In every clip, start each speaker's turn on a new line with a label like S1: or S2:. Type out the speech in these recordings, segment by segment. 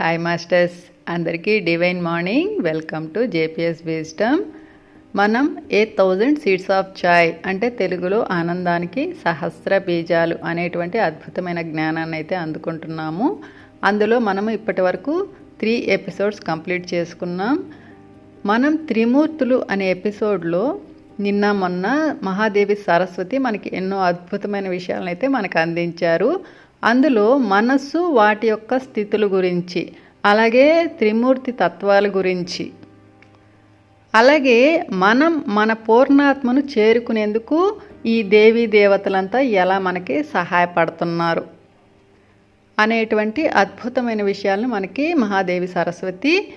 S1: Hi masters అందరికీ divine morning welcome to JPS wisdom మనం eight thousand seeds of joy అంటే తెలుగులో ఆనందానికి సహస్ర బీజాలు అనేటువంటి అద్భుతమైన జ్ఞానాన్ని అయితే అందుకుంటున్నాము. అందులో మనము ఇప్పటి వరకు త్రీ ఎపిసోడ్స్ కంప్లీట్ చేసుకున్నాం. మనం త్రిమూర్తులు అనే ఎపిసోడ్లో నిన్న మొన్న మహాదేవి సరస్వతి మనకి ఎన్నో అద్భుతమైన విషయాలను అయితే మనకు అందించారు. అందులో మనస్సు వాటి యొక్క స్థితుల గురించి అలాగే త్రిమూర్తి తత్వాల గురించి. అలాగే మనం మన పూర్ణాత్మను చేరుకునేందుకు ఈ దేవీ దేవతలంతా ఎలా మనకి సహాయపడుతున్నారు అనేటువంటి అద్భుతమైన విషయాలను మనకి మహాదేవి సరస్వతి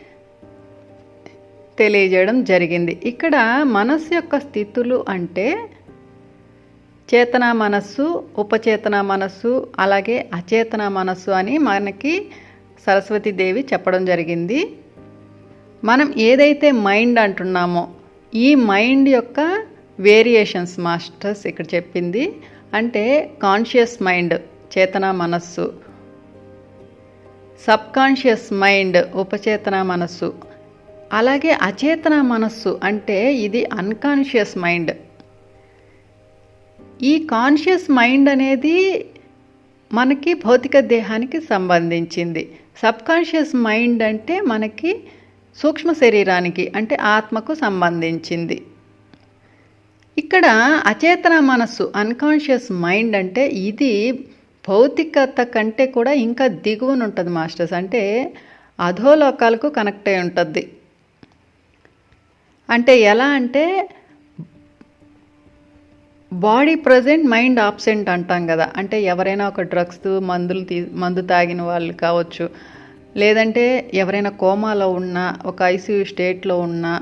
S1: తెలియజేయడం జరిగింది. ఇక్కడ మనస్సు యొక్క స్థితులు అంటే చేతన మనస్సు ఉపచేతన మనస్సు అలాగే అచేతన మనస్సు అని మనకి సరస్వతీదేవి చెప్పడం జరిగింది. మనం ఏదైతే మైండ్ అంటున్నామో ఈ మైండ్ యొక్క వేరియేషన్స్ మాస్టర్స్ ఇక్కడ చెప్పింది. అంటే కాన్షియస్ మైండ్ చేతన మనస్సు. సబ్ కాన్షియస్ మైండ్ ఉపచేతన మనస్సు. అలాగే అచేతన మనస్సు అంటే ఇది అన్కాన్షియస్ మైండ్. ఈ కాన్షియస్ మైండ్ అనేది మనకి భౌతిక దేహానికి సంబంధించింది. సబ్ కాన్షియస్ మైండ్ అంటే మనకి సూక్ష్మ శరీరానికి అంటే ఆత్మకు సంబంధించింది. ఇక్కడ అచేతన మనస్సు అన్కాన్షియస్ మైండ్ అంటే ఇది భౌతికత కంటే కూడా ఇంకా దిగువన ఉంటుంది మాస్టర్స్. అంటే అధోలోకాలకు కనెక్ట్ అయి ఉంటుంది. అంటే ఎలా అంటే బాడీ ప్రజెంట్ మైండ్ ఆబ్సెంట్ అంటాం కదా. అంటే ఎవరైనా ఒక డ్రగ్స్ మందులు తీ మందు తాగిన వాళ్ళు కావచ్చు. లేదంటే ఎవరైనా కోమాలో ఉన్నా ఒక ఐసీయూ స్టేట్లో ఉన్నా.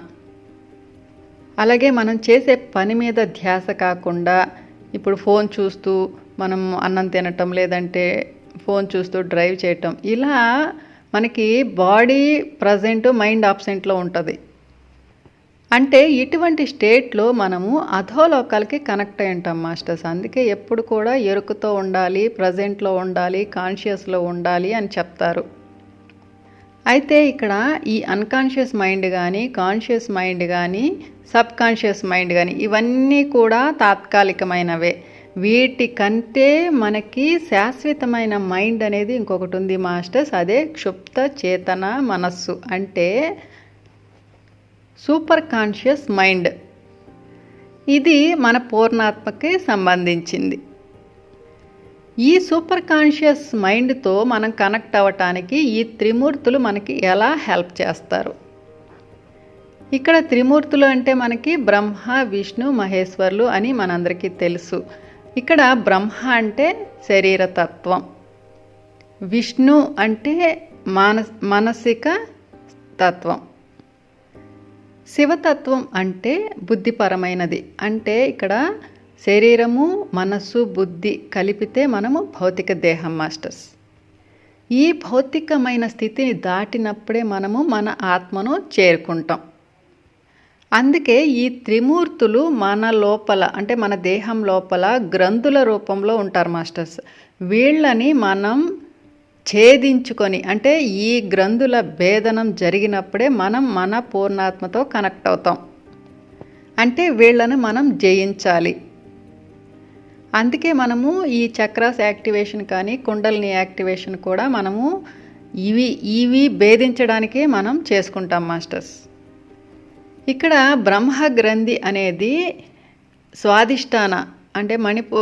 S1: అలాగే మనం చేసే పని మీద ధ్యాస కాకుండా ఇప్పుడు ఫోన్ చూస్తూ మనం అన్నం తినటం లేదంటే ఫోన్ చూస్తూ డ్రైవ్ చేయటం. ఇలా మనకి బాడీ ప్రజెంట్ మైండ్ ఆబ్సెంట్లో ఉంటుంది. అంటే ఇటువంటి స్టేట్లో మనము అధోలోకాలకి కనెక్ట్ అయి ఉంటాం మాస్టర్స్. అందుకే ఎప్పుడు కూడా ఎరుకుతో ఉండాలి ప్రజెంట్లో ఉండాలి కాన్షియస్లో ఉండాలి అని చెప్తారు. అయితే ఇక్కడ ఈ అన్కాన్షియస్ మైండ్ కానీ కాన్షియస్ మైండ్ కానీ సబ్ కాన్షియస్ మైండ్ కానీ ఇవన్నీ కూడా తాత్కాలికమైనవే. వీటి కంటే మనకి శాశ్వతమైన మైండ్ అనేది ఇంకొకటి ఉంది మాస్టర్స్. అదే క్షుప్త చేతన మనస్సు. అంటే సూపర్ కాన్షియస్ మైండ్. ఇది మన పూర్ణాత్మకి సంబంధించింది. ఈ సూపర్ కాన్షియస్ మైండ్తో మనం కనెక్ట్ అవ్వటానికి ఈ త్రిమూర్తులు మనకి ఎలా హెల్ప్ చేస్తారు? ఇక్కడ త్రిమూర్తులు అంటే మనకి బ్రహ్మ విష్ణు మహేశ్వర్లు అని మనందరికీ తెలుసు. ఇక్కడ బ్రహ్మ అంటే శరీర తత్వం. విష్ణు అంటే మానస్ మానసిక తత్వం. శివతత్వం అంటే బుద్ధిపరమైనది. అంటే ఇక్కడ శరీరము మనస్సు బుద్ధి కలిపితే మనము భౌతిక దేహం మాస్టర్స్. ఈ భౌతికమైన స్థితిని దాటినప్పుడే మనము మన ఆత్మను చేరుకుంటాం. అందుకే ఈ త్రిమూర్తులు మన లోపల అంటే మన దేహం లోపల గ్రంథుల రూపంలో ఉంటారు మాస్టర్స్. వీళ్ళని మనం ఛేదించుకొని అంటే ఈ గ్రంథుల భేదనం జరిగినప్పుడే మనం మన పూర్ణాత్మతో కనెక్ట్ అవుతాం. అంటే వీళ్ళను మనం జయించాలి. అందుకే మనము ఈ చక్రాస్ యాక్టివేషన్ కానీ కుండల్ని యాక్టివేషన్ కూడా మనము ఇవి ఇవి భేదించడానికే మనం చేసుకుంటాం మాస్టర్స్. ఇక్కడ బ్రహ్మ గ్రంథి అనేది స్వాదిష్టాన అంటే మణిపూ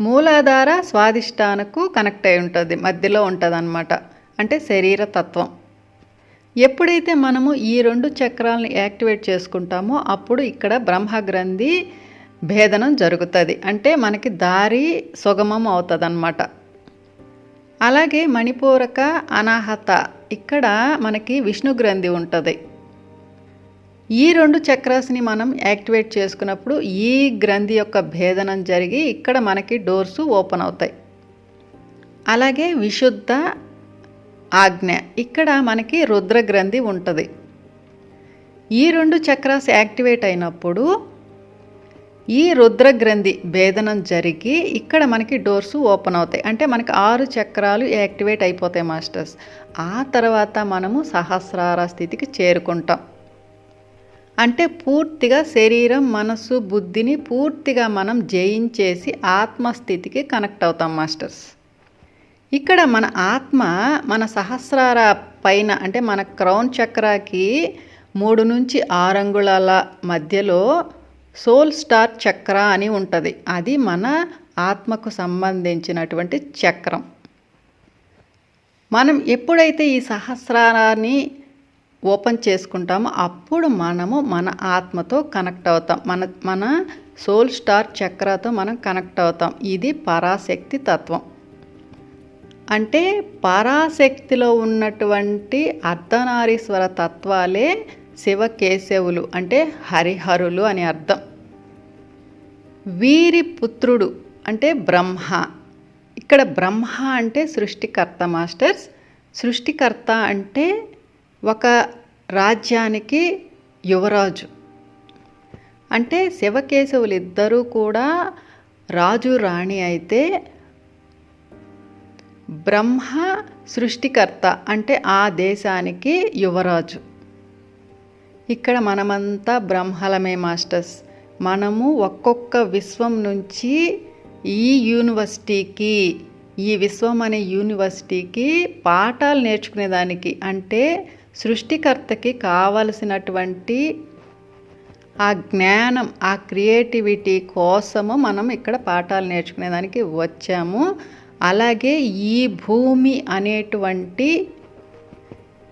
S1: మూలాధార స్వాదిష్టానకు కనెక్ట్ అయి ఉంటుంది మధ్యలో ఉంటుంది అనమాట అంటే శరీర తత్వం. ఎప్పుడైతే మనము ఈ రెండు చక్రాలను యాక్టివేట్ చేసుకుంటామో అప్పుడు ఇక్కడ బ్రహ్మగ్రంథి భేదనం జరుగుతుంది. అంటే మనకి దారి సుగమం అవుతుంది అనమాట అలాగే మణిపూరక అనాహత. ఇక్కడ మనకి విష్ణు గ్రంథి ఉంటుంది. ఈ రెండు చక్రాస్ని మనం యాక్టివేట్ చేసుకున్నప్పుడు ఈ గ్రంథి యొక్క భేదనం జరిగి ఇక్కడ మనకి డోర్స్ ఓపెన్ అవుతాయి. అలాగే విశుద్ధ ఆజ్ఞ. ఇక్కడ మనకి రుద్ర గ్రంథి ఉంటుంది. ఈ రెండు చక్రాస్ యాక్టివేట్ అయినప్పుడు ఈ రుద్ర గ్రంథి భేదనం జరిగి ఇక్కడ మనకి డోర్స్ ఓపెన్ అవుతాయి. అంటే మనకి ఆరు చక్రాలు యాక్టివేట్ అయిపోతాయి మాస్టర్స్. ఆ తర్వాత మనము సహస్రార స్థితికి చేరుకుంటాం. అంటే పూర్తిగా శరీరం మనసు బుద్ధిని పూర్తిగా మనం జయించేసి ఆత్మస్థితికి కనెక్ట్ అవుతాం మాస్టర్స్. ఇక్కడ మన ఆత్మ మన సహస్రార పైన అంటే మన క్రౌన్ చక్రాకి మూడు నుంచి ఆరు అంగుళాల మధ్యలో సోల్ స్టార్ చక్ర అని ఉంటుంది. అది మన ఆత్మకు సంబంధించినటువంటి చక్రం. మనం ఎప్పుడైతే ఈ సహస్రాన్ని ఓపెన్ చేసుకుంటామో అప్పుడు మనము మన ఆత్మతో కనెక్ట్ అవుతాం. మన మన సోల్ స్టార్ చక్రతో మనం కనెక్ట్ అవుతాం. ఇది పరాశక్తి తత్వం. అంటే పరాశక్తిలో ఉన్నటువంటి అర్ధనారీశ్వర తత్వాలే శివకేశవులు అంటే హరిహరులు అని అర్థం. వీరి పుత్రుడు అంటే బ్రహ్మ. ఇక్కడ బ్రహ్మ అంటే సృష్టికర్త మాస్టర్స్. సృష్టికర్త అంటే ఒక రాజ్యానికి యువరాజు. అంటే శివకేశవులు ఇద్దరూ కూడా రాజు రాణి అయితే బ్రహ్మ సృష్టికర్త అంటే ఆ దేశానికి యువరాజు. ఇక్కడ మనమంతా బ్రహ్మలమే మాస్టర్స్. మనము ఒక్కొక్క విశ్వం నుంచి ఈ యూనివర్సిటీకి ఈ విశ్వం అనే యూనివర్సిటీకి పాఠాలు నేర్చుకునేదానికి అంటే సృష్టికర్తకి కావలసినటువంటి ఆ జ్ఞానం ఆ క్రియేటివిటీ కోసము మనం ఇక్కడ పాఠాలు నేర్చుకునేదానికి వచ్చాము. అలాగే ఈ భూమి అనేటువంటి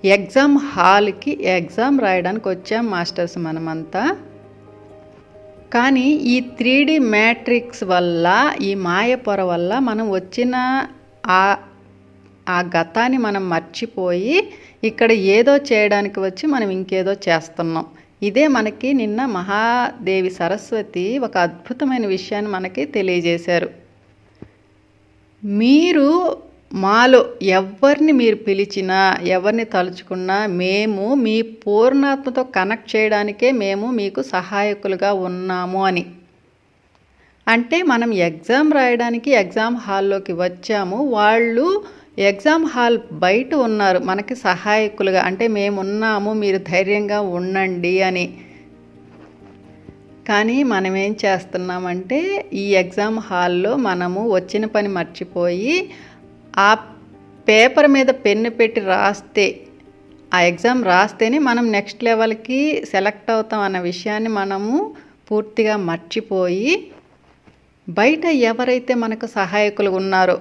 S1: ఎగ్జామ్ హాల్కి ఎగ్జామ్ రాయడానికి వచ్చాం మాస్టర్స్ మనమంతా. కానీ ఈ త్రీ డి మ్యాట్రిక్స్ వల్ల ఈ మాయ పొర వల్ల మనం వచ్చిన ఆ ఆ గతాన్ని మనం మర్చిపోయి ఇక్కడ ఏదో చేయడానికి వచ్చి మనం ఇంకేదో చేస్తున్నాం. ఇదే మనకి నిన్న మహాదేవి సరస్వతి ఒక అద్భుతమైన విషయాన్ని మనకి తెలియజేశారు. మీరు మాలో ఎవరిని మీరు పిలిచినా ఎవరిని తలుచుకున్నా మేము మీ పూర్ణాత్మతో కనెక్ట్ చేయడానికే మేము మీకు సహాయకులుగా ఉన్నాము అని. అంటే మనం ఎగ్జామ్ రాయడానికి ఎగ్జామ్ హాల్లోకి వచ్చాము. వాళ్ళు ఎగ్జామ్ హాల్ బయట ఉన్నారు. మనకి సహాయకులుగా అంటే మేము ఉన్నాము మీరు ధైర్యంగా ఉండండి అని. కానీ మనం ఏం చేస్తున్నామంటే ఈ ఎగ్జామ్ హాల్లో మనము వచ్చిన పని మర్చిపోయి ఆ పేపర్ మీద పెన్ను పెట్టి రాస్తే ఆ ఎగ్జామ్ రాస్తేనే మనం నెక్స్ట్ లెవెల్కి సెలెక్ట్ అవుతాం అన్న విషయాన్ని మనము పూర్తిగా మర్చిపోయి బయట ఎవరైతే మనకు సహాయకులు ఉన్నారో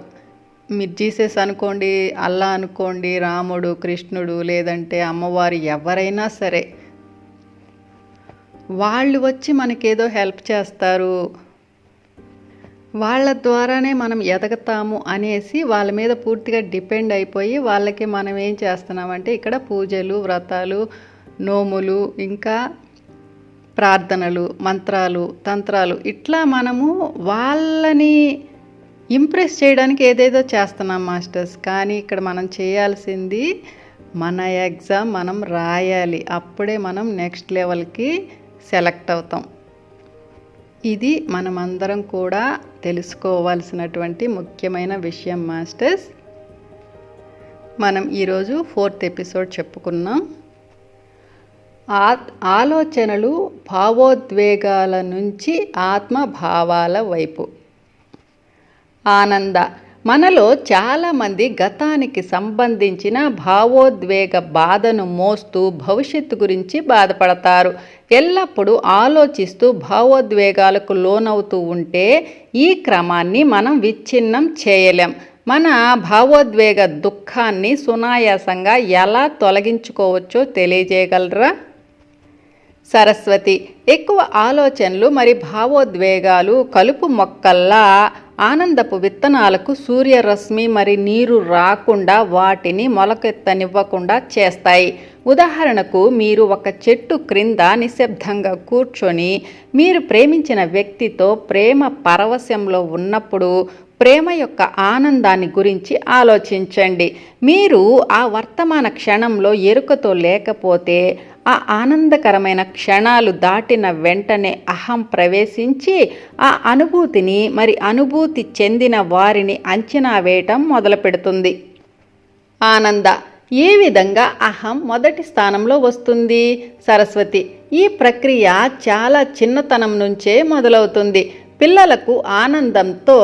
S1: మీరు జీసస్ అనుకోండి అల్లా అనుకోండి రాముడు కృష్ణుడు లేదంటే అమ్మవారు ఎవరైనా సరే వాళ్ళు వచ్చి మనకేదో హెల్ప్ చేస్తారు. వాళ్ళ ద్వారానే మనం ఎదగతాము అనేసి వాళ్ళ మీద పూర్తిగా డిపెండ్ అయిపోయి వాళ్ళకి మనం ఏం చేస్తున్నామంటే ఇక్కడ పూజలు వ్రతాలు నోములు ఇంకా ప్రార్థనలు మంత్రాలు తంత్రాలు ఇట్లా మనము వాళ్ళని ఇంప్రెస్ చేయడానికి ఏదేదో చేస్తున్నాం మాస్టర్స్. కానీ ఇక్కడ మనం చేయాల్సింది మన ఎగ్జామ్ మనం రాయాలి. అప్పుడే మనం నెక్స్ట్ లెవెల్కి సెలెక్ట్ అవుతాం. ఇది మనమందరం కూడా తెలుసుకోవాల్సినటువంటి ముఖ్యమైన విషయం మాస్టర్స్. మనం ఈరోజు ఫోర్త్ ఎపిసోడ్ చెప్పుకున్నాం. ఆ ఆలోచనలు భావోద్వేగాల నుంచి ఆత్మభావాల వైపు. ఆనంద. మనలో చాలామంది గతానికి సంబంధించిన భావోద్వేగ బాధను మోస్తూ భవిష్యత్తు గురించి బాధపడతారు. ఎల్లప్పుడూ ఆలోచిస్తూ భావోద్వేగాలకు లోనవుతూ ఉంటే ఈ క్రమాన్ని మనం విచ్ఛిన్నం చేయలేం. మన భావోద్వేగ దుఃఖాన్ని సునాయాసంగా ఎలా తొలగించుకోవచ్చో తెలియజేయగలరా? సరస్వతి ఎక్కువ ఆలోచనలు మరి భావోద్వేగాలు కలుపు మొక్కల్లా ఆనందపు విత్తనాలకు సూర్యరశ్మి మరి నీరు రాకుండా వాటిని మొలకెత్తనివ్వకుండా చేస్తాయి. ఉదాహరణకు మీరు ఒక చెట్టు క్రింద నిశ్శబ్దంగా కూర్చొని మీరు ప్రేమించిన వ్యక్తితో ప్రేమ పరవశంలో ఉన్నప్పుడు ప్రేమ యొక్క ఆనందాన్ని గురించి ఆలోచించండి. మీరు ఆ వర్తమాన క్షణంలో ఎరుకతో లేకపోతే ఆ ఆనందకరమైన క్షణాలు దాటిన వెంటనే అహం ప్రవేశించి ఆ అనుభూతిని మరి అనుభూతి చెందిన వారిని అంచనా వేయటం మొదలు పెడుతుంది ఆనంద ఏ విధంగా అహం మొదటి స్థానంలో వస్తుంది? సరస్వతి ఈ ప్రక్రియ చాలా చిన్నతనం నుంచే మొదలవుతుంది. పిల్లలకు ఆనందంతో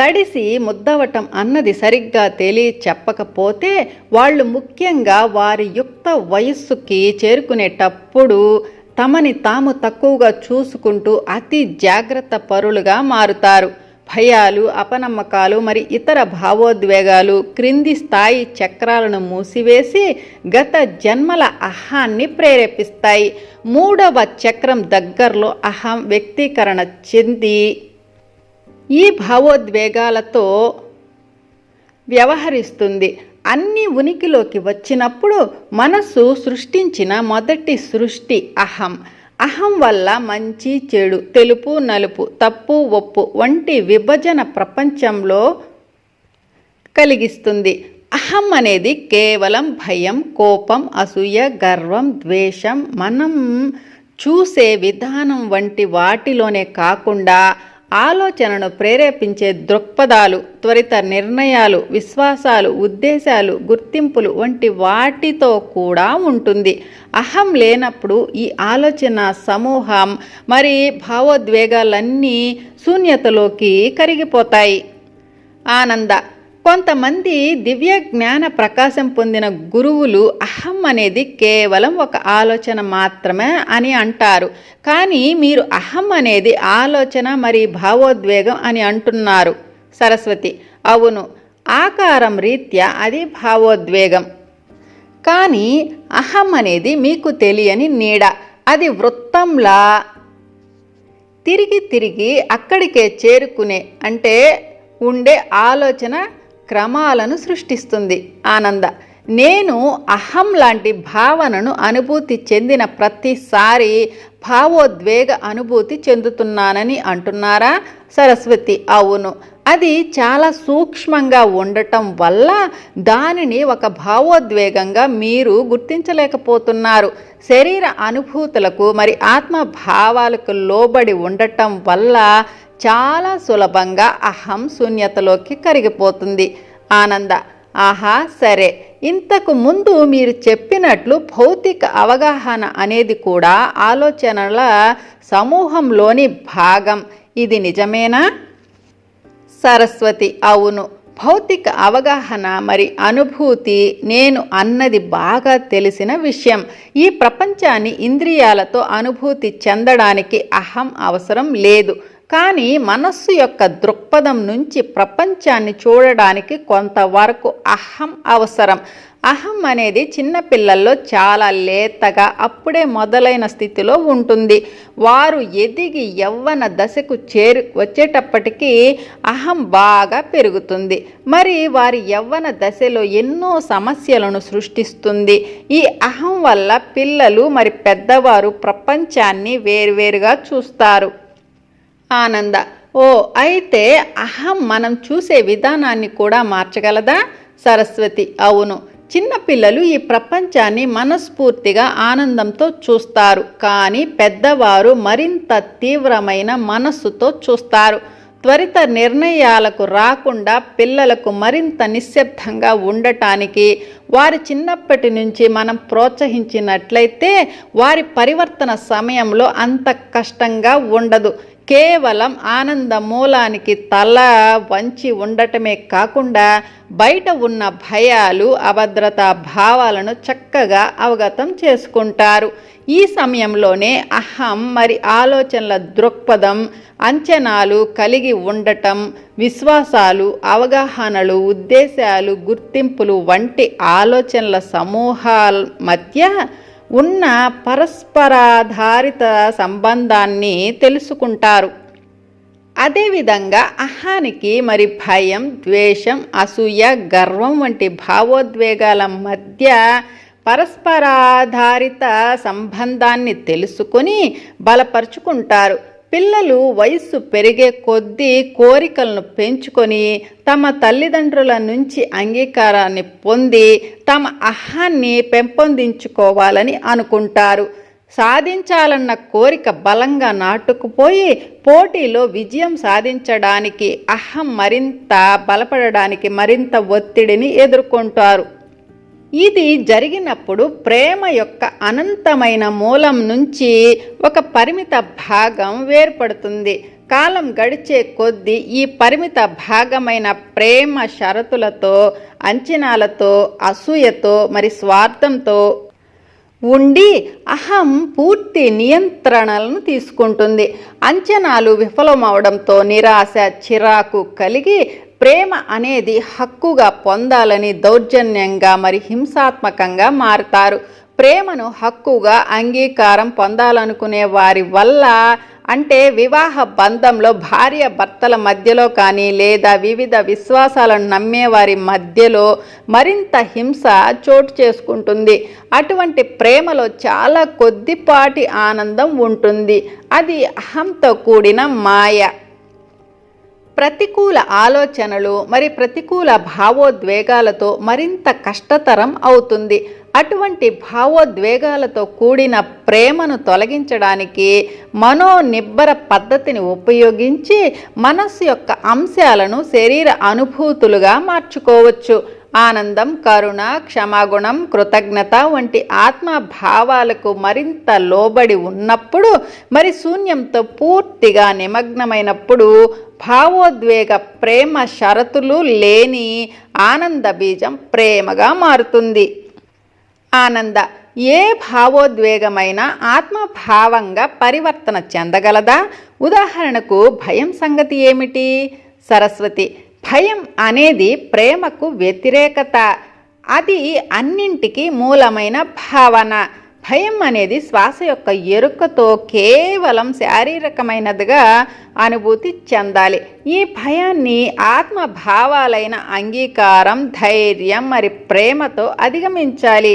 S1: తడిసి ముద్దవటం అన్నది సరిగ్గా తెలియ చెప్పకపోతే వాళ్ళు ముఖ్యంగా వారి యుక్త వయస్సుకి చేరుకునేటప్పుడు తమని తాము తక్కువగా చూసుకుంటూ అతి జాగ్రత్త పరులుగా మారుతారు. భయాలు అపనమ్మకాలు మరి ఇతర భావోద్వేగాలు క్రింది స్థాయి చక్రాలను మూసివేసి గత జన్మల అహాన్ని ప్రేరేపిస్తాయి. మూడవ చక్రం దగ్గరలో అహం వ్యక్తీకరణ చెంది ఈ భావోద్వేగాలతో వ్యవహరిస్తుంది. అన్ని ఉనికిలోకి వచ్చినప్పుడు మనస్సు సృష్టించిన మొదటి సృష్టి అహం. అహం వల్ల మంచి చెడు తెలుపు నలుపు తప్పు ఒప్పు వంటి విభజన ప్రపంచంలో కలిగిస్తుంది. అహం అనేది కేవలం భయం కోపం అసూయ గర్వం ద్వేషం మనం చూసే విధానం వంటి వాటిలోనే కాకుండా ఆలోచనను ప్రేరేపించే దృక్పథాలు త్వరిత నిర్ణయాలు విశ్వాసాలు ఉద్దేశాలు గుర్తింపులు వంటి వాటితో కూడా ఉంటుంది. అహం లేనప్పుడు ఈ ఆలోచన సమూహం మరి భావోద్వేగాలన్నీ శూన్యతలోకి కరిగిపోతాయి. ఆనంద కొంతమంది దివ్య జ్ఞాన ప్రకాశం పొందిన గురువులు అహం అనేది కేవలం ఒక ఆలోచన మాత్రమే అని అంటారు. కానీ మీరు అహం అనేది ఆలోచన మరి భావోద్వేగం అని అంటున్నారు. సరస్వతి అవును ఆకారం రీత్యా అది భావోద్వేగం. కానీ అహం అనేది మీకు తెలియని నీడ అది వృత్తంలా తిరిగి తిరిగి అక్కడికే చేరుకునే అంటే ఉండే ఆలోచన క్రమాలను సృష్టిస్తుంది. ఆనంద నేను అహం లాంటి భావనను అనుభూతి చెందిన ప్రతిసారి భావోద్వేగ అనుభూతి చెందుతున్నానని అంటున్నారా? సరస్వతి అవును. అది చాలా సూక్ష్మంగా ఉండటం వల్ల దానిని ఒక భావోద్వేగంగా మీరు గుర్తించలేకపోతున్నారు. శరీర అనుభూతులకు మరి ఆత్మ భావాలకు లోబడి ఉండటం వల్ల చాలా సులభంగా అహం శూన్యతలోకి కరిగిపోతుంది. ఆనంద ఆహా సరే. ఇంతకు ముందు మీరు చెప్పినట్లు భౌతిక అవగాహన అనేది కూడా ఆలోచనల సమూహంలోని భాగం. ఇది నిజమేనా? సరస్వతి అవును. భౌతిక అవగాహన మరి అనుభూతి నేను అన్నది బాగా తెలిసిన విషయం. ఈ ప్రపంచాన్ని ఇంద్రియాలతో అనుభూతి చెందడానికి అహం అవసరం లేదు. కానీ మనస్సు యొక్క దృక్పథం నుంచి ప్రపంచాన్ని చూడడానికి కొంతవరకు అహం అవసరం. అహం అనేది చిన్నపిల్లల్లో చాలా లేతగా అప్పుడే మొదలైన స్థితిలో ఉంటుంది. వారు ఎదిగి యవ్వన దశకు చేరు వచ్చేటప్పటికీ అహం బాగా పెరుగుతుంది. మరి వారి యవ్వన దశలో ఎన్నో సమస్యలను సృష్టిస్తుంది. ఈ అహం వల్ల పిల్లలు మరి పెద్దవారు ప్రపంచాన్ని వేరువేరుగా చూస్తారు. ఆనంద. ఓ అయితే అహం మనం చూసే విధానాన్ని కూడా మార్చగలదా? సరస్వతి. అవును. చిన్నపిల్లలు ఈ ప్రపంచాన్ని మనస్ఫూర్తిగా ఆనందంతో చూస్తారు. కానీ పెద్దవారు మరింత తీవ్రమైన మనస్సుతో చూస్తారు. త్వరిత నిర్ణయాలకు రాకుండా పిల్లలకు మరింత నిశ్శబ్దంగా ఉండటానికి వారి చిన్నప్పటి నుంచి మనం ప్రోత్సహించినట్లయితే వారి పరివర్తన సమయంలో అంత కష్టంగా ఉండదు. కేవలం ఆనంద మూలానికి తల వంచి ఉండటమే కాకుండా బయట ఉన్న భయాలు అభద్రతా భావాలను చక్కగా అవగతం చేసుకుంటారు. ఈ సమయంలోనే అహం మరి ఆలోచనల దృక్పథం అంచనాలు కలిగి ఉండటం విశ్వాసాలు అవగాహనలు ఉద్దేశాలు గుర్తింపులు వంటి ఆలోచనల సమూహాల మధ్య ఉన్న పరస్పరాధారిత సంబంధాన్ని తెలుసుకుంటారు. అదేవిధంగా అహానికి మరి భయం ద్వేషం అసూయ గర్వం వంటి భావోద్వేగాల మధ్య పరస్పరాధారిత సంబంధాన్ని తెలుసుకొని బలపరుచుకుంటారు. పిల్లలు వయస్సు పెరిగే కొద్దీ కోరికలను పెంచుకొని తమ తల్లిదండ్రుల నుంచి అంగీకారాన్ని పొంది తమ అహాన్ని పెంపొందించుకోవాలని అనుకుంటారు. సాధించాలన్న కోరిక బలంగా నాటుకుపోయి పోటీలో విజయం సాధించడానికి అహం మరింత బలపడడానికి మరింత ఒత్తిడిని ఎదుర్కొంటారు. ఇది జరిగినప్పుడు ప్రేమ యొక్క అనంతమైన మూలం నుంచి ఒక పరిమిత భాగం వేర్పడుతుంది. కాలం గడిచే కొద్దీ ఈ పరిమిత భాగమైన ప్రేమ షరతులతో అంచనాలతో అసూయతో మరి స్వార్థంతో ఉండి అహం పూర్తి నియంత్రణలను తీసుకుంటుంది. అంచనాలు విఫలమవడంతో నిరాశ చిరాకు కలిగి ప్రేమ అనేది హక్కుగా పొందాలని దౌర్జన్యంగా మరి హింసాత్మకంగా మారుతారు. ప్రేమను హక్కుగా అంగీకారం పొందాలనుకునే వారి వల్ల అంటే వివాహ బంధంలో భార్య భర్తల మధ్యలో కానీ లేదా వివిధ విశ్వాసాలను నమ్మేవారి మధ్యలో మరింత హింస చోటు చేసుకుంటుంది. అటువంటి ప్రేమలో చాలా కొద్దిపాటి ఆనందం ఉంటుంది. అది అహంతో కూడిన మాయ. ప్రతికూల ఆలోచనలు మరి ప్రతికూల భావోద్వేగాలతో మరింత కష్టతరం అవుతుంది. అటువంటి భావోద్వేగాలతో కూడిన ప్రేమను తొలగించడానికి మనోనిబ్బర పద్ధతిని ఉపయోగించి మనస్సు యొక్క అంశాలను శరీర అనుభూతులుగా మార్చుకోవచ్చు. ఆనందం కరుణ క్షమాగుణం కృతజ్ఞత వంటి ఆత్మ భావాలకు మరింత లోబడి ఉన్నప్పుడు మరి శూన్యంతో పూర్తిగా నిమగ్నమైనప్పుడు భావోద్వేగ ప్రేమ షరతులు లేని ఆనంద బీజం ప్రేమగా మారుతుంది. ఆనంద ఏ భావోద్వేగమైన ఆత్మభావంగా పరివర్తన చెందగలదా? ఉదాహరణకు భయం సంగతి ఏమిటి? సరస్వతి భయం అనేది ప్రేమకు వ్యతిరేకత. అది అన్నింటికి మూలమైన భావన. భయం అనేది శ్వాస యొక్క ఎరుకతో కేవలం శారీరకమైనదిగా అనుభూతి చెందాలి. ఈ భయాన్ని ఆత్మభావాలైన అంగీకారం ధైర్యం మరి ప్రేమతో అధిగమించాలి.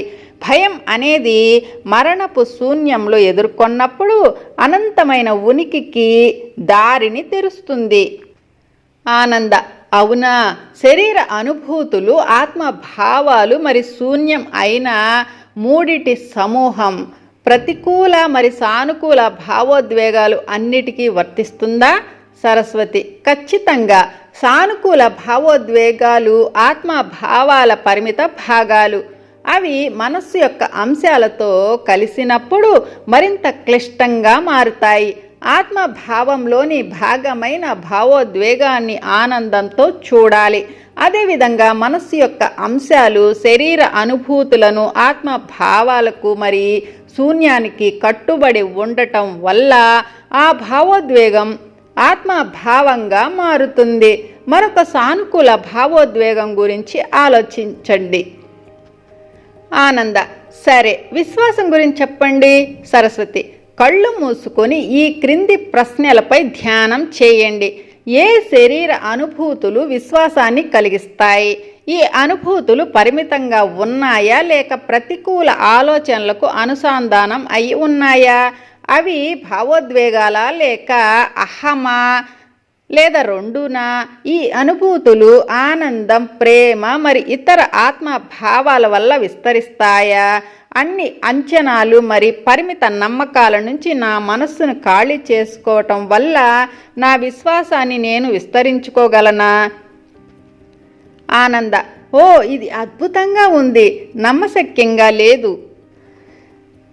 S1: భయం అనేది మరణపు శూన్యంలో ఎదుర్కొన్నప్పుడు అనంతమైన ఉనికికి దారిని తెరుస్తుంది. ఆనంద అవునా? శరీర అనుభూతులు ఆత్మ భావాలు మరి శూన్యం అయిన మూడిటి సమూహం. ప్రతికూల మరి సానుకూల భావోద్వేగాలు అన్నిటికీ వర్తిస్తుందా? సరస్వతి ఖచ్చితంగా. సానుకూల భావోద్వేగాలు ఆత్మ భావాల పరిమిత భాగాలు. అవి మనస్సు యొక్క అంశాలతో కలిసినప్పుడు మరింత క్లిష్టంగా మారుతాయి. ఆత్మభావంలోని భాగమైన భావోద్వేగాన్ని ఆనందంతో చూడాలి. అదేవిధంగా మనస్సు యొక్క అంశాలు శరీర అనుభూతులను ఆత్మ భావాలకు మరి శూన్యానికి కట్టుబడి ఉండటం వల్ల ఆ భావోద్వేగం ఆత్మభావంగా మారుతుంది. మరొక సానుకూల భావోద్వేగం గురించి ఆలోచించండి. ఆనంద సరే విశ్వాసం గురించి చెప్పండి సరస్వతి. కళ్ళు మూసుకొని ఈ క్రింది ప్రశ్నలపై ధ్యానం చేయండి. ఏ శరీర అనుభూతులు విశ్వాసాన్ని కలిగిస్తాయి? ఈ అనుభూతులు పరిమితంగా ఉన్నాయా? లేక ప్రతికూల ఆలోచనలకు అనుసంధానం అయి ఉన్నాయా? అవి భావోద్వేగాల? లేక అహమా? లేదా రెండునా? ఈ అనుభూతులు ఆనందం ప్రేమ మరి ఇతర ఆత్మ భావాల వల్ల విస్తరిస్తాయా? అన్ని అంచనాలు మరి పరిమిత నమ్మకాల నుంచి నా మనస్సును ఖాళీ చేసుకోవటం వల్ల నా విశ్వాసాన్ని నేను విస్తరించుకోగలనా? ఆనంద ఓ ఇది అద్భుతంగా ఉంది. నమ్మశక్యంగా లేదు.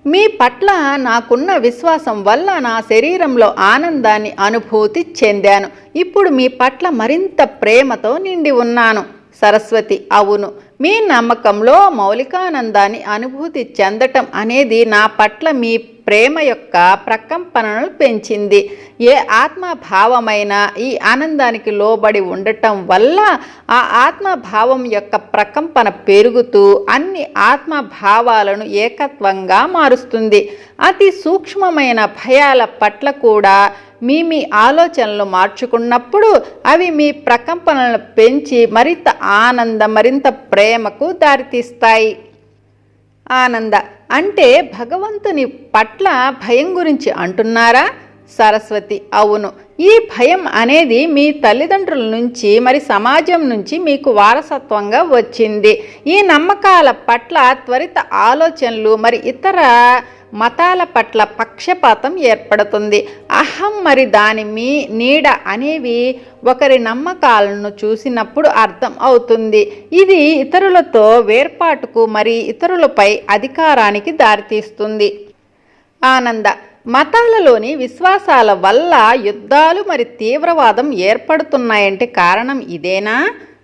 S1: మీ పట్ల నాకున్న విశ్వాసం వల్ల నా శరీరంలో ఆనందాన్ని అనుభూతి చెందాను. ఇప్పుడు మీ పట్ల మరింత ప్రేమతో నిండి ఉన్నాను. సరస్వతి అవును. మీ నమ్మకంలో మౌలికానందాన్ని అనుభూతి చెందటం అనేది నా పట్ల మీ ప్రేమ యొక్క ప్రకంపనను పెంచింది. ఏ ఆత్మభావమైన ఈ ఆనందానికి లోబడి ఉండటం వల్ల ఆ ఆత్మభావం యొక్క ప్రకంపన పెరుగుతూ అన్ని ఆత్మభావాలను ఏకత్వంగా మారుస్తుంది. అతి సూక్ష్మమైన భయాల పట్ల కూడా మీ మీ ఆలోచనలు మార్చుకున్నప్పుడు అవి మీ ప్రకంపనలను పెంచి మరింత ఆనంద మరింత ప్రేమకు దారితీస్తాయి. ఆనంద అంటే భగవంతుని పట్ల భయం గురించి అంటున్నారా? సరస్వతి అవును. ఈ భయం అనేది మీ తల్లిదండ్రుల నుంచి మరి సమాజం నుంచి మీకు వారసత్వంగా వచ్చింది. ఈ నమ్మకాల పట్ల త్వరిత ఆలోచనలు మరి ఇతర మతాల పట్ల పక్షపాతం ఏర్పడుతుంది. అహం మరి దాని మీ నీడ అనేవి ఒకరి నమ్మకాలను చూసినప్పుడు అర్థం అవుతుంది. ఇది ఇతరులతో వేర్పాటుకు మరి ఇతరులపై అధికారానికి దారితీస్తుంది. ఆనంద మతాలలోని విశ్వాసాల వల్ల యుద్ధాలు మరి తీవ్రవాదం ఏర్పడుతున్నాయంటే కారణం ఇదేనా?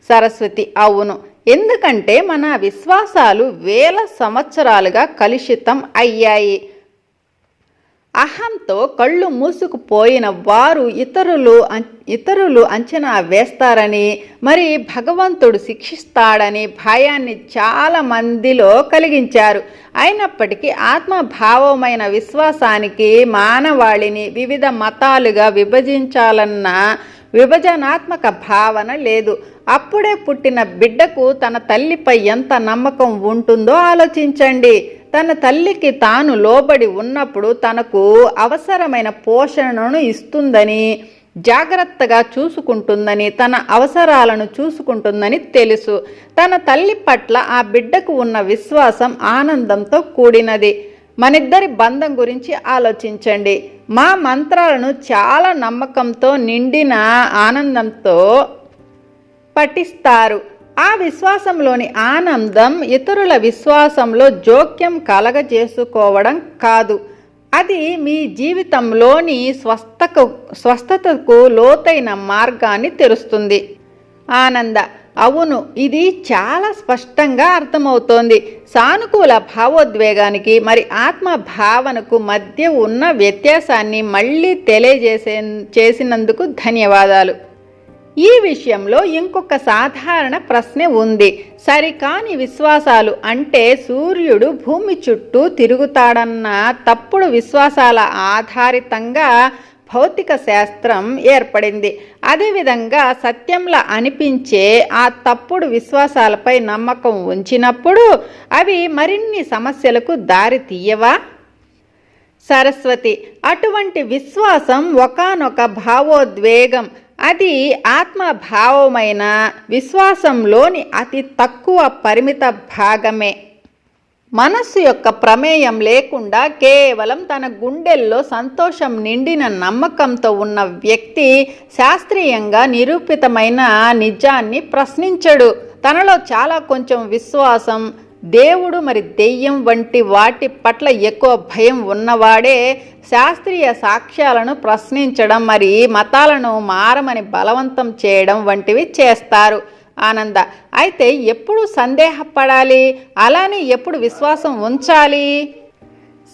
S1: సరస్వతి అవును. ఎందుకంటే మన విశ్వాసాలు వేల సంవత్సరాలుగా కలుషితం అయ్యాయి. అహంతో కళ్ళు మూసుకుపోయిన వారు ఇతరులు ఇతరులు అంచనా వేస్తారని మరి భగవంతుడు శిక్షిస్తాడని భయాన్ని చాలా మందిలో కలిగించారు. అయినప్పటికీ ఆత్మభావమైన విశ్వాసానికి మానవాళిని వివిధ మతాలుగా విభజించాలన్న విభజనాత్మక భావన లేదు. అప్పుడే పుట్టిన బిడ్డకు తన తల్లిపై ఎంత నమ్మకం ఉంటుందో ఆలోచించండి. తన తల్లికి తాను లోబడి ఉన్నప్పుడు తనకు అవసరమైన పోషణను ఇస్తుందని జాగ్రత్తగా చూసుకుంటుందని తన అవసరాలను చూసుకుంటుందని తెలుసు. తన తల్లి పట్ల ఆ బిడ్డకు ఉన్న విశ్వాసం ఆనందంతో కూడినది. మనిద్దరి బంధం గురించి ఆలోచించండి. మా మంత్రాలను చాలా నమ్మకంతో నిండిన ఆనందంతో పఠిస్తారు. ఆ విశ్వాసంలోని ఆనందం ఇతరుల విశ్వాసంలో జోక్యం కలగజేసుకోవడం కాదు. అది మీ జీవితంలోని స్వస్థకు స్వస్థతకు లోతైన మార్గాన్ని తెరుస్తుంది. ఆనంద అవును ఇది చాలా స్పష్టంగా అర్థమవుతోంది. సానుకూల భావోద్వేగానికి మరి ఆత్మ భావనకు మధ్య ఉన్న వ్యత్యాసాన్ని మళ్ళీ తెలియజేసే చేసినందుకు ధన్యవాదాలు. ఈ విషయంలో ఇంకొక సాధారణ ప్రశ్న ఉంది. సరికాని విశ్వాసాలు అంటే సూర్యుడు భూమి చుట్టూ తిరుగుతాడన్న తప్పుడు విశ్వాసాల ఆధారితంగా భౌతిక శాస్త్రం ఏర్పడింది. అదేవిధంగా సత్యంలా అనిపించే ఆ తప్పుడు విశ్వాసాలపై నమ్మకం ఉంచినప్పుడు అవి మరిన్ని సమస్యలకు దారి తీయవా? సరస్వతి అటువంటి విశ్వాసం ఒకానొక భావోద్వేగం. అది ఆత్మభావమైన విశ్వాసంలోని అతి తక్కువ పరిమిత భాగమే. మనస్సు యొక్క ప్రమేయం లేకుండా కేవలం తన గుండెల్లో సంతోషం నిండిన నమ్మకంతో ఉన్న వ్యక్తి శాస్త్రీయంగా నిరూపితమైన నిజాన్ని ప్రశ్నించడు. తనలో చాలా కొంచెం విశ్వాసం దేవుడు మరి దెయ్యం వంటి వాటి పట్ల ఎక్కువ భయం ఉన్నవాడే శాస్త్రీయ సాక్ష్యాలను ప్రశ్నించడం మరి మతాలను మారమని బలవంతం చేయడం వంటివి చేస్తారు. ఆనంద. అయితే ఎప్పుడు సందేహపడాలి? అలానే ఎప్పుడు విశ్వాసం ఉంచాలి?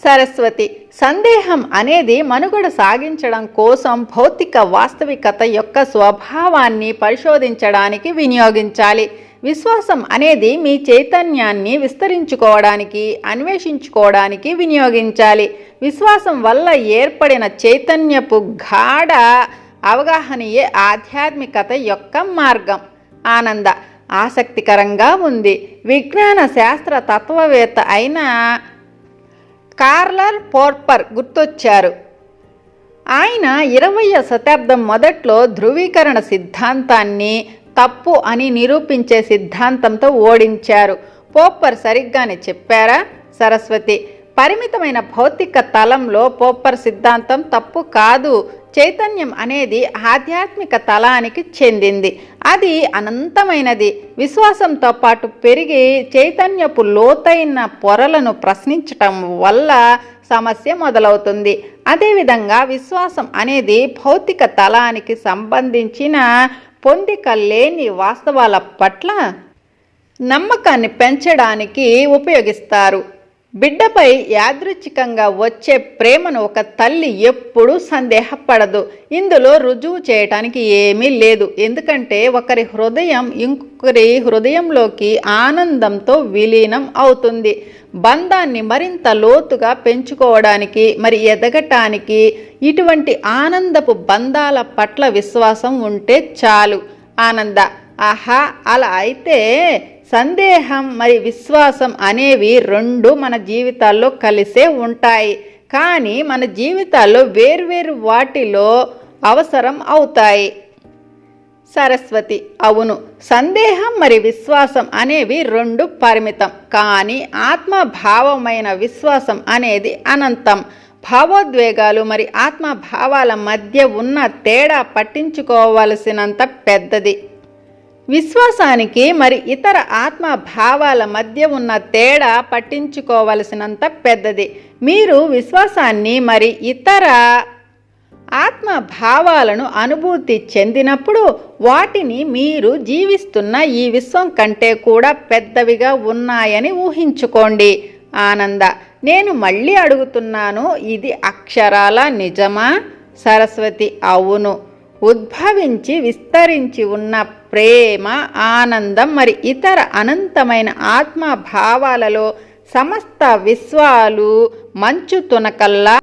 S1: సరస్వతి సందేహం అనేది మనుగడ సాగించడం కోసం భౌతిక వాస్తవికత యొక్క స్వభావాన్ని పరిశోధించడానికి వినియోగించాలి. విశ్వాసం అనేది మీ చైతన్యాన్ని విస్తరించుకోవడానికి అన్వేషించుకోవడానికి వినియోగించాలి. విశ్వాసం వల్ల ఏర్పడిన చైతన్యపు గాఢ అవగాహనయే ఆధ్యాత్మికత యొక్క మార్గం. ఆనంద. ఆసక్తికరంగా ఉంది. విజ్ఞాన శాస్త్ర తత్వవేత్త అయిన కార్లర్ పోర్పర్ గుర్తొచ్చారు. ఆయన ఇరవయ శతాబ్దం మొదట్లో ధృవీకరణ సిద్ధాంతాన్ని తప్పు అని నిరూపించే సిద్ధాంతంతో ఓడించారు. పోప్పర్ సరిగ్గానే చెప్పారా? సరస్వతి పరిమితమైన భౌతిక తలంలో పోప్పర్ సిద్ధాంతం తప్పు కాదు. చైతన్యం అనేది ఆధ్యాత్మిక తలానికి చెందింది. అది అనంతమైనది. విశ్వాసంతో పాటు పెరిగి చైతన్యపు లోతైన పొరలను ప్రశ్నించటం వల్ల సమస్య మొదలవుతుంది. అదేవిధంగా విశ్వాసం అనేది భౌతిక తలానికి సంబంధించిన పొందిక లేని వాస్తవాల పట్ల నమ్మకాన్ని పెంచడానికి ఉపయోగిస్తారు. బిడ్డపై యాదృచ్ఛికంగా వచ్చే ప్రేమను ఒక తల్లి ఎప్పుడూ సందేహపడదు. ఇందులో రుజువు చేయటానికి ఏమీ లేదు. ఎందుకంటే ఒకరి హృదయం ఇంకొకరి హృదయంలోకి ఆనందంతో విలీనం అవుతుంది. బంధాన్ని మరింత లోతుగా పెంచుకోవడానికి మరి ఎదగటానికి ఇటువంటి ఆనందపు బంధాల పట్ల విశ్వాసం ఉంటే చాలు. ఆనంద ఆహా అలా అయితే సందేహం మరి విశ్వాసం అనేవి రెండు మన జీవితాల్లో కలిసే ఉంటాయి. కానీ మన జీవితాల్లో వేర్వేరు వాటిలో అవసరం అవుతాయి. సరస్వతి అవును. సందేహం మరి విశ్వాసం అనేవి రెండు పరిమితం. కానీ ఆత్మభావమైన విశ్వాసం అనేది అనంతం. భావోద్వేగాలు మరి ఆత్మభావాల మధ్య ఉన్న తేడా పట్టించుకోవలసినంత పెద్దది. విశ్వాసానికి మరి ఇతర ఆత్మ భావాల మధ్య ఉన్న తేడా పట్టించుకోవలసినంత పెద్దది. మీరు విశ్వాసాన్ని మరి ఇతర ఆత్మ భావాలను అనుభూతి చెందినప్పుడు వాటిని మీరు జీవిస్తున్న ఈ విశ్వం కంటే కూడా పెద్దవిగా ఉన్నాయని ఊహించుకోండి. ఆనంద నేను మళ్ళీ అడుగుతున్నాను ఇది అక్షరాల నిజమా? సరస్వతి అవును. ఉద్భవించి విస్తరించి ఉన్న ప్రేమ ఆనందం మరి ఇతర అనంతమైన ఆత్మ భావాలలో సమస్త విశ్వాలు మంచు తునకల్లా